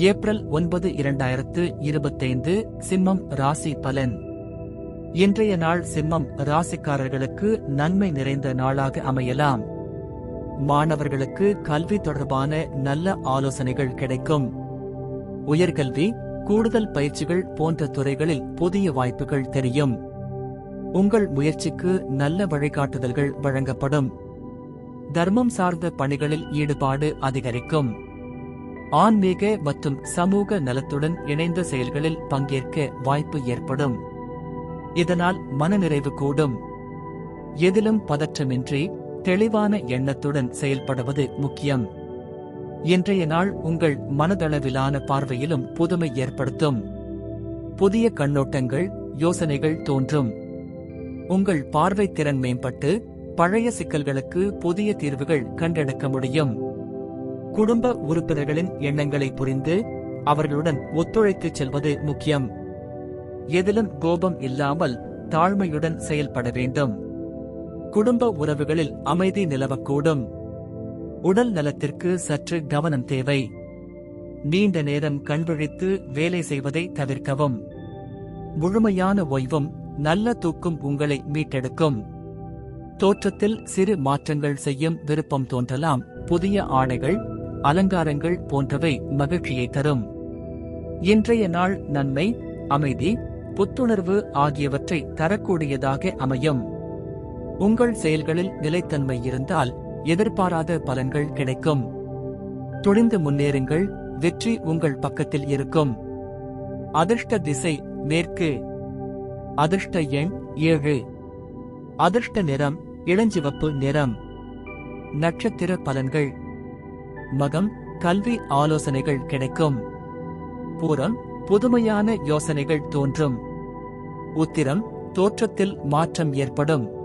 April ஒன்பது இரண்டாயிரத்து இருபத்தைந்து சிம்மம் ராசி பலன். இன்றைய நாள் சிம்மம் ராசிக்காரர்களுக்கு நன்மை நிறைந்த நாளாக அமையலாம். மாணவர்களுக்கு கல்வி தொடர்பான நல்ல ஆலோசனைகள் கிடைக்கும். உயர்கல்வி கூடுதல் பயிற்சிகள் போன்ற துறைகளில் புதிய வாய்ப்புகள் தெரியும். உங்கள் முயற்சிக்கு நல்ல வழிகாட்டுதல்கள் வழங்கப்படும். தர்மம் சார்ந்த பணிகளில் ஈடுபாடு அதிகரிக்கும். ஆன்மீக மற்றும் சமூக நலத்துடன் இணைந்த செயல்களில் பங்கேற்க வாய்ப்பு ஏற்படும். இதனால் மனநிறைவு கூடும். எதிலும் பதற்றமின்றி தெளிவான எண்ணத்துடன் செயல்படுவது முக்கியம். இன்றைய நாள் உங்கள் மனதளவிலான பார்வையிலும் புதுமை ஏற்படுத்தும். புதிய கண்ணோட்டங்கள் யோசனைகள் தோன்றும். உங்கள் பார்வை திறன் மேம்பட்டு பழைய சிக்கல்களுக்கு புதிய தீர்வுகள் கண்டெடுக்க முடியும். குடும்ப உறுப்பினர்களின் எண்ணங்களை புரிந்து அவர்களுடன் ஒத்துழைத்துச் செல்வது முக்கியம். எதிலும் கோபம் இல்லாமல் தாழ்மையுடன் செயல்பட வேண்டும். குடும்ப உறவுகளில் அமைதி நிலவக்கூடும். உடல் நலத்திற்கு சற்று கவனம் தேவை. நீண்ட நேரம் கண்விழித்து வேலை செய்வதை தவிர்க்கவும். முழுமையான ஓய்வும் நல்ல தூக்கும் உங்களை மீட்டெடுக்கும். தோற்றத்தில் சிறு மாற்றங்கள் செய்யும் விருப்பம் தோன்றலாம். புதிய ஆடைகள் அலங்காரங்கள் போன்றவை மகிழ்ச்சியை தரும். இன்றைய நாள் நன்மை அமைதி புத்துணர்வு ஆகியவற்றை தரக்கூடியதாக அமையும். உங்கள் செயல்களில் நிலைத்தன்மை இருந்தால் எதிர்பாராத பலன்கள் கிடைக்கும். துணிந்து முன்னேறுங்கள் வெற்றி உங்கள் பக்கத்தில் இருக்கும். அதிர்ஷ்ட திசை மேற்கு. அதிர்ஷ்ட எண் ஏழு. அதிர்ஷ்ட நிறம் இளஞ்சிவப்பு நிறம். நட்சத்திர பலன்கள். மகம் கல்வி ஆலோசனைகள் கிடைக்கும். பூரம் புதுமையான யோசனைகள் தோன்றும். உத்திரம் தோற்றத்தில் மாற்றம் ஏற்படும்.